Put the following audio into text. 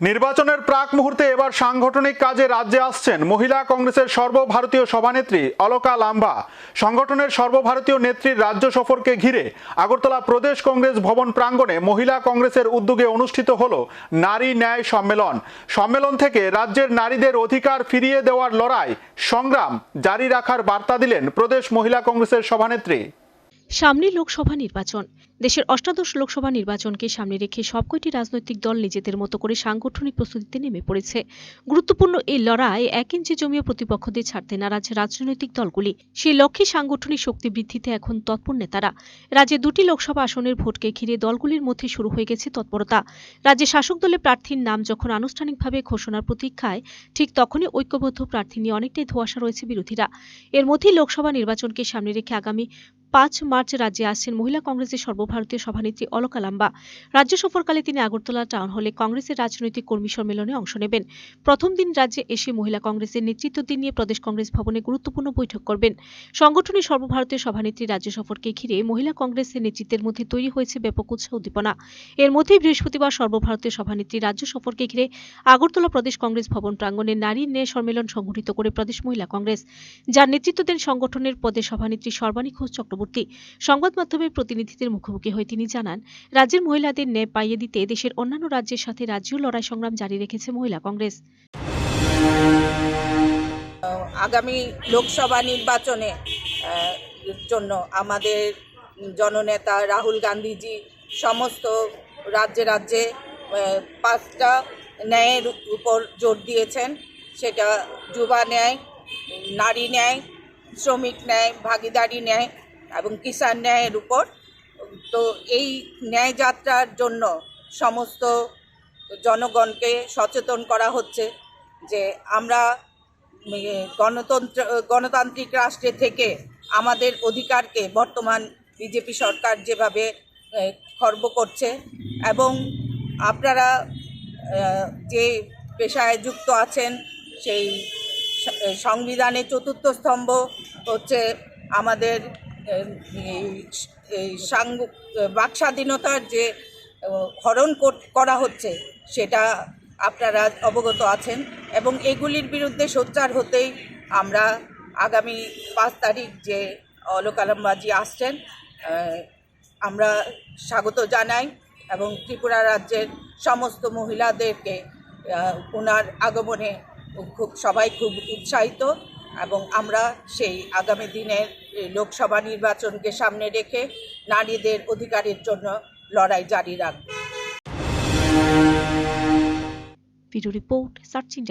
নির্বাচনের প্রাক মুহূর্তে এবার সাংগঠনিক কাজে রাজ্যে আসছেন মহিলা কংগ্রেসের সর্বভারতীয় সভানেত্রী অলকা লাম্বা। সংগঠনের সর্বভারতীয় নেত্রীর রাজ্য সফরকে ঘিরে আগরতলা প্রদেশ কংগ্রেস ভবন প্রাঙ্গণে মহিলা কংগ্রেসের উদ্যোগে অনুষ্ঠিত হল নারী ন্যায় সম্মেলন। সম্মেলন থেকে রাজ্যের নারীদের অধিকার ফিরিয়ে দেওয়ার লড়াই সংগ্রাম জারি রাখার বার্তা দিলেন প্রদেশ মহিলা কংগ্রেসের সভানেত্রী। সামনে লোকসভা নির্বাচন। দেশের অষ্টাদশ লোকসভা নির্বাচনকে সামনে রেখে সবকটি রাজনৈতিক দল নিজেদের মতো করে সাংগঠনিক প্রস্তুতিতে নেমে পড়েছে। গুরুত্বপূর্ণ এই লড়াই এক ইঞ্চি জমিয়ে প্রতিপক্ষদের ছাড়তে নারাজ রাজনৈতিক দলগুলি। সেই লক্ষ্যে সাংগঠনিক শক্তি বৃদ্ধিতে এখন তৎপর নেতারা। রাজ্যে দুটি লোকসভা আসনের ভোটকে ঘিরে দলগুলির মধ্যে শুরু হয়ে গেছে তৎপরতা। রাজ্যে শাসক দলের প্রার্থীর নাম যখন আনুষ্ঠানিকভাবে ঘোষণার প্রতীক্ষায়, ঠিক তখনই ঐক্যবদ্ধ প্রার্থী নিয়ে অনেকটাই ধোঁয়াশা রয়েছে বিরোধীরা। এর মধ্যেই লোকসভা নির্বাচনকে সামনে রেখে আগামী পাঁচ মার্চ রাজ্যে আসছেন মহিলা কংগ্রেসের সর্বভারতীয় সভানেত্রী অলকা লাম্বা। রাজ্য সফরকালে তিনি আগরতলা টাউন হলে কংগ্রেসের রাজনৈতিক কর্মী সম্মেলনে অংশ নেবেন। প্রথম দিন রাজ্যে এসে মহিলা কংগ্রেসের নেতৃত্ব দিন নিয়ে প্রদেশ কংগ্রেস ভবনে গুরুত্বপূর্ণ বৈঠক করবেন। সংগঠনের সর্বভারতীয় সভানেত্রী রাজ্য সফরকে ঘিরে মহিলা কংগ্রেসের নেতৃত্বের মধ্যে তৈরি হয়েছে ব্যাপক উৎসাহ উদ্দীপনা। এর মধ্যেই বৃহস্পতিবার সর্বভারতীয় সভানেত্রী রাজ্য সফরকে ঘিরে আগরতলা প্রদেশ কংগ্রেস ভবন প্রাঙ্গণে নারী ন্যায় সম্মেলন সংঘটিত করে প্রদেশ মহিলা কংগ্রেস। যার নেতৃত্ব দেন সংগঠনের প্রদেশ সভানেত্রী সর্বাণী ঘোষ চক্রবর্তী। সংবাদ মাধ্যমের প্রতিনিধিদের মুখোমুখি হয়ে তিনি জানান, রাজ্যের মহিলাদের ন্যায় পাইয়ে দিতে দেশের অন্যান্য রাজ্যের সাথে রাজ্যীয় লড়াই সংগ্রাম জারি রেখেছে মহিলা কংগ্রেস। আগামী লোকসভা নির্বাচনে জন্য আমাদের জননেতা রাহুল গান্ধীজি সমস্ত রাজ্যে রাজ্যে পাঁচটা ন্যায়ের উপর জোর দিয়েছেন। সেটা যুবা ন্যায়, নারী ন্যায়, শ্রমিক ন্যায়, ভাগিদারি ন্যায় এবং কিষাণ ন্যায়ের উপর। তো এই ন্যায় যাত্রার জন্য সমস্ত জনগণকে সচেতন করা হচ্ছে যে আমরা গণতন্ত্র, গণতান্ত্রিক রাষ্ট্রে থেকে আমাদের অধিকারকে বর্তমান বিজেপি সরকার যেভাবে খর্ব করছে এবং আপনারা যে পেশায় যুক্ত আছেন সেই সংবিধানের চতুর্থ স্তম্ভ হচ্ছে আমাদের এই বাক স্বাধীনতার যে, হরণ করা হচ্ছে, সেটা আপনারা অবগত আছেন এবং এগুলির বিরুদ্ধে সোচ্চার হতেই আমরা আগামী পাঁচ তারিখ যে অলোকালামবাজি আসছেন আমরা স্বাগত জানাই এবং ত্রিপুরা রাজ্যের সমস্ত মহিলাদেরকে ওনার আগমনে খুব, সবাই খুব উৎসাহিত। এবং আমরা সেই আগামী দিনের লোকসভা নির্বাচনকে সামনে রেখে নারীদের অধিকারের জন্য লড়াই জারি রাখব। Video report searching